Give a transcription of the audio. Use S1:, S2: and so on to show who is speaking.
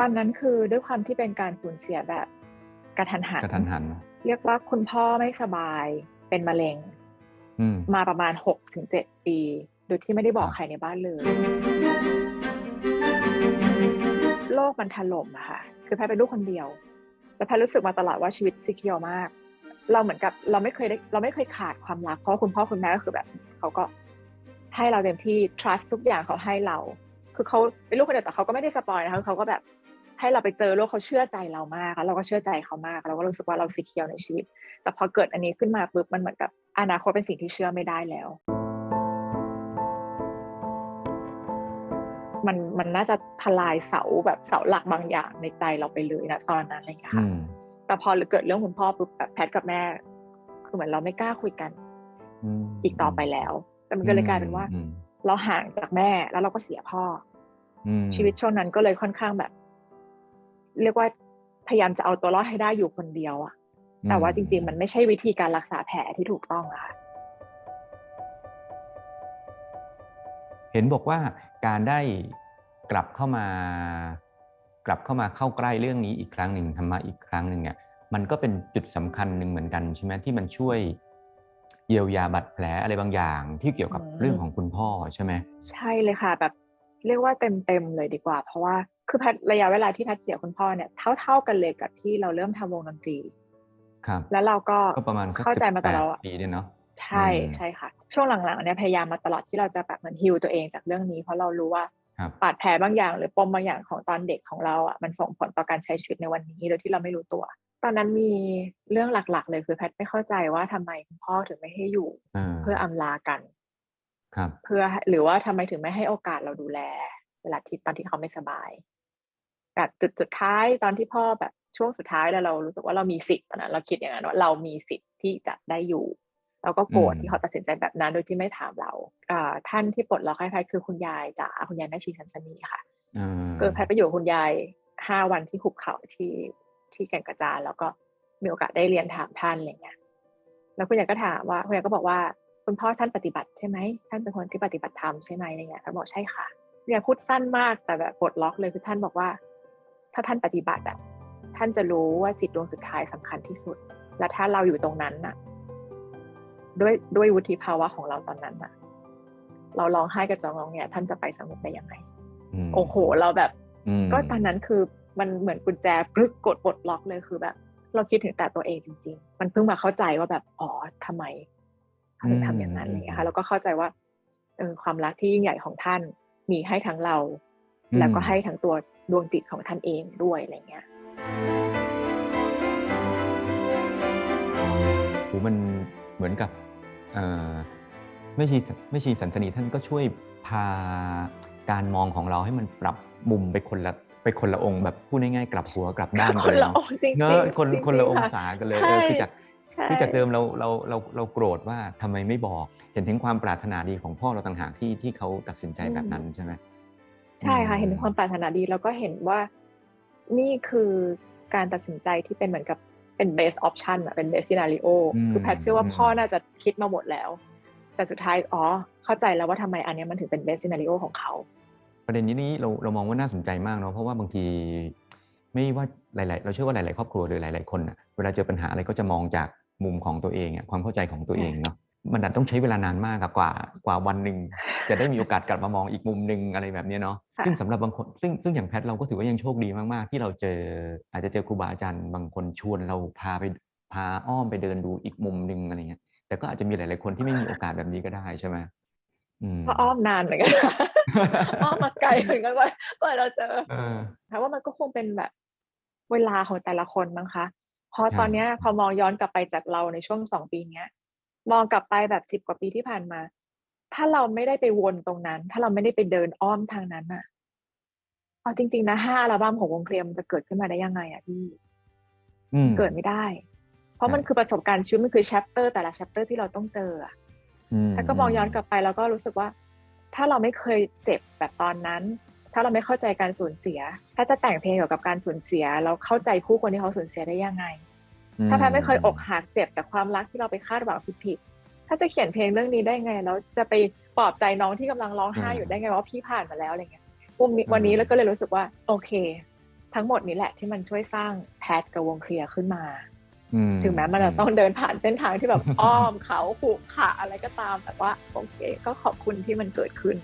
S1: ตอนนั้นคือด้วยความที่เป็นการสูญเสียแบบกระทันหัน
S2: กระทันหัน
S1: เรียกว่าคุณพ่อไม่สบายเป็นมะเร็ง
S2: อืม
S1: มาประมาณ6ถึง7ปี โดยที่ไม่ได้บอก
S2: ครับ
S1: ใครในบ้านเลย โลกมันถล่มอะค่ะ คือแพทย์เป็นลูกคนเดียว แล้วแพทย์รู้สึกมาตลอดว่าชีวิตซีเคียวมาก เราเหมือนกับเราไม่เคยได้เราไม่เคยขาดความรัก เพราะว่าคุณพ่อคุณแม่ก็คือแบบ เขาก็ให้เราเต็มที่ trust ทุกอย่างเขาให้เรา คือเขาเป็นลูกคนเดียวแต่เขาก็ไม่ได้สปอยนะคะเขาก็แบบให้เราไปเจอโลกเขาเชื่อใจเรามากแล้วเราก็เชื่อใจเขามาก เราก็รู้สึกว่าเราซีเคียวในชีวิต แต่พอเกิดอันนี้ขึ้นมาปุ๊บมันเหมือนกับอนาคตเป็นสิ่งที่เชื่อไม่ได้แล้ว มันมันน่าจะทลายเสาแบบเสาหลักบางอย่างในใจเราไปเลยนะตอนนั้นอะไรอย่างเงี้ย
S2: อื
S1: ค่ะ
S2: ม
S1: แต่พอเกิดเรื่องคุณพ่อปุ๊บแบบแพทย์กับแม่คือเหมือนเราไม่กล้าคุยกัน
S2: ม
S1: อีกต่อไปแล้ว แต่มันก็เลยกลายเป็นว่า
S2: อืม
S1: เราห่างจากแม่แล้วเราก็เสียพ่อ
S2: อืม
S1: ชีวิตช่วงนั้นก็เลยค่อนข้างแบบ เรียกว่าพยายามจะเอาตัวรอดให้ได้อยู่คนเดียวอะแต่ว่าจริง ๆ มันไม่ใช่วิธีการรักษาแผลที่ถูกต้องอะค่ะ
S2: เห็นบอกว่าการได้กลับเข้ามากลับเข้ามาเข้าใกล้เรื่องนี้อีกครั้งหนึ่งธรรมะอีกครั้งหนึ่งเนี่ย มันก็เป็นจุดสำคัญหนึ่งเหมือนกันใช่ไหมที่มันช่วยเยียวยาบาดแผลอะไรบางอย่างที่เกี่ยวกับ
S1: อืม
S2: เรื่องของคุณพ่อใช่ไหม
S1: ใช่เลยค่ะ แบบ เรียกว่าเต็มเต็มๆเลยดีกว่า เพราะว่าคือแพทย์ระยะเวลาที่แพทย์เสียคุณพ่อเนี่ยเท่าๆกันเลยกับที่เราเริ่มทำวงดนตรี
S2: ครับ
S1: แล้วเราก็
S2: ก็ประมาณสัก
S1: เข้าใจมาตลอด
S2: 18ปีเนี่ยเนาะ
S1: ใช่
S2: อืม
S1: ใช่ค่ะ ช่วงหลังๆเนี่ยพยายามมาตลอดที่เราจะแบบเหมือนฮิวตัวเองจากเรื่องนี้ เพราะเรารู้ว่า
S2: ครับ
S1: บาดแผลบางอย่างหรือปมบางอย่างของตอนเด็กของเราอะมันส่งผลต่อการใช้ชีวิตในวันนี้โดยที่เราไม่รู้ตัว ตอนนั้นมีเรื่องหลักๆ เลยคือแพทย์ไม่เข้าใจว่าทำไมคุณพ่อถึงไม่ให้อยู่
S2: อ่า
S1: เพื่ออำลากัน
S2: ครับ
S1: เพื่อหรือว่าทำไมถึงไม่ให้โอกาสเราดูแล เวลาที่ตอนที่เขาไม่สบายแบบจุดสุดท้ายตอนที่พ่อแบบช่วงสุดท้ายแล้วเรารู้สึกว่าเรามีสิทธิ์ตอนนั้นเราคิดอย่างนั้นว่าเรามีสิทธิ์ที่จะได้อยู่เราก็โกรธ
S2: อืม
S1: ที่เขาตัดสินใจแบบนั้นโดยที่ไม่ถามเราอ่าท่านที่ปลดล็อกให้แพทย์คือคุณยายจ๋าคุณยายแม่ชีสันสนีค่ะ
S2: อ่า
S1: ก็แพทย์ไปอยู่กับคุณยายห้าวันที่หุบเขาที่ที่แก่งกระจานแล้วก็มีโอกาสได้เรียนถามท่านอะไรเงี้ยแล้วคุณยายก็ถามว่าคุณยายก็บอกว่า คุณพ่อท่านปฏิบัติใช่ไหมท่านเป็นคนที่ปฏิบัติธรรมใช่ไหมอะไรเงี้ยท่านบอกใช่ค่ะคุณยายพูดสั้นมากแต่แบบปลดล็อกเลยคือท่านบอกว่า ถ้าท่านปฏิบัติอะท่านจะรู้ว่าจิตดวงสุดท้ายสำคัญที่สุด และถ้าเราอยู่ตรงนั้นน่ะ ด้วยด้วยวุฒิภาวะของเราตอนนั้นน่ะ เราร้องไห้กระจองงองเนี่ย ท่านจะไปสงบได้ยังไง
S2: ม
S1: โอ้โห เราแบบ
S2: อืม
S1: ก็ตอนนั้นคือมันเหมือนกุญแจปลึกกดปลดล็อกเลยคือแบบ เราคิดถึงแต่ตัวเองจริง ๆ มันเพิ่งมาเข้าใจว่าแบบอ๋อทำไมเขา ถึงทำอย่างนั้นอะไรอย่างเงี้ยค่ะแล้วก็เข้าใจว่าเออความรักที่ยิ่งใหญ่ของท่านมีให้ทั้งเรา แล้วก็ให้ทั้งตัวดวงจิตของท่านเองด้วยอะไรเงี้ย
S2: โหมันเหมือนกับเอ่อไม่ชีไม่ชีสันสนีท่านก็ช่วยพาการมองของเราให้มันปรับมุมไปคนละไปคนละองค์แบบพูดง่ายๆกลับหัวกลับด้าน
S1: ค
S2: กัน
S1: น
S2: เลย
S1: ละ
S2: เนาะ
S1: องค์จริงๆ
S2: เนอะคน
S1: จริงๆ
S2: คนละอง
S1: ค่ะ
S2: ศากันเลย
S1: ใช่
S2: เออคือจาก
S1: ใช่
S2: คือจากเดิมเราเราเราเราโกรธว่าทำไมไม่บอก เห็นถึงความปรารถนาดีของพ่อเราต่างหากที่ที่เขาตัดสินใจแบบนั้นใช่ไหม
S1: ใช่ค่ะ
S2: อืม
S1: เห็นถึงความปรารถนาดีแล้วก็เห็นว่านี่คือการตัดสินใจที่เป็นเหมือนกับเป็น best option อะเป็น best scenario คือแพทย์เชื่อว่าพ่อน่าจะคิดมาหมดแล้ว แต่สุดท้ายอ๋อเข้าใจแล้วว่าทำไมอันเนี้ยมันถึงเป็น best scenario ของเขา
S2: ประเด็นนี้นี่เราเรามองว่าน่าสนใจมากเนาะเพราะว่าบางทีไม่ว่าหลาย ๆ เราเชื่อว่าหลาย ๆ ครอบครัวหรือหลาย ๆ คนอะเวลาเจอปัญหาอะไรก็จะมองจาก มุมของตัวเองอะความเข้าใจของตัวเองเนาะมันอาจต้องใช้เวลานานมากอะกว่ากว่าวันหนึ่งจะได้มีโอกาสกลับมามองอีกมุมหนึ่งอะไรแบบเนี้ยเนาะ
S1: ค่ะ
S2: ซึ่งสำหรับบางคนซึ่งซึ่งอย่างแพทย์เราก็ถือว่ายังโชคดีมาก ๆ ที่เราเจออาจจะเจอครูบาอาจารย์บางคนชวนเราพาไปพาอ้อมไปเดินดูอีกมุมหนึ่งอะไรเงี้ยแต่ก็อาจจะมีหลาย ๆ คนที่ไม่มีโอกาสแบบนี้ก็ได้ใช่ไหมอืม
S1: ก็อ้อมนานเหมือนกันอ้อมมาไกลเหมือนกันกว่ากว่าเราเจอ
S2: เออ
S1: แต่ว่ามันก็คงเป็นแบบเวลาของแต่ละคนมั้งคะ เพราะ
S2: ครับ
S1: ตอนเนี้ยพอมองย้อนกลับไปจากเราในช่วงสองปีเนี้ย มองกลับไปแบบสิบกว่าปีที่ผ่านมา ถ้าเราไม่ได้ไปวนตรงนั้น ถ้าเราไม่ได้ไปเดินอ้อมทางนั้นอะเอาจริง ๆ นะห้าอัลบั้มของวงเคลียร์มันจะเกิดขึ้นมาได้ยังไงอะพี่
S2: อืม
S1: เกิดไม่ได้ เพราะมันคือประสบการณ์ชีวิตมันคือแชปเตอร์แต่ละแชปเตอร์ที่เราต้องเจออะ
S2: ม
S1: ถ้าก็มองย้อนกลับไปแล้วก็รู้สึกว่า ถ้าเราไม่เคยเจ็บแบบตอนนั้น ถ้าเราไม่เข้าใจการสูญเสีย ถ้าจะแต่งเพลงเกี่ยวกับการสูญเสีย เราเข้าใจผู้คนที่เขาสูญเสียได้ยังไง ถ้าแพทย์ไม่เคยอกหักเจ็บจากความรักที่เราไปคาดหวังผิดๆถ้าจะเขียนเพลงเรื่องนี้ได้ไงแล้วจะไปปลอบใจน้องที่กำลังร้องไห้อยู่ได้ไงว่าพี่ผ่านมาแล้วอะไรเงี้ยวันนี้วันนี้แล้วก็เลยรู้สึกว่า โอเค ทั้งหมดนี้แหละที่มันช่วยสร้างแพทกับวงเคลียร์ขึ้นมา
S2: อื
S1: ถึงแม้มันจะต้องเดินผ่านเส้นทางที่แบบอ้อมเขาขรุขระอะไรก็ตาม แต่ว่าโอเค ก็ขอบคุณที่มันเกิดขึ้น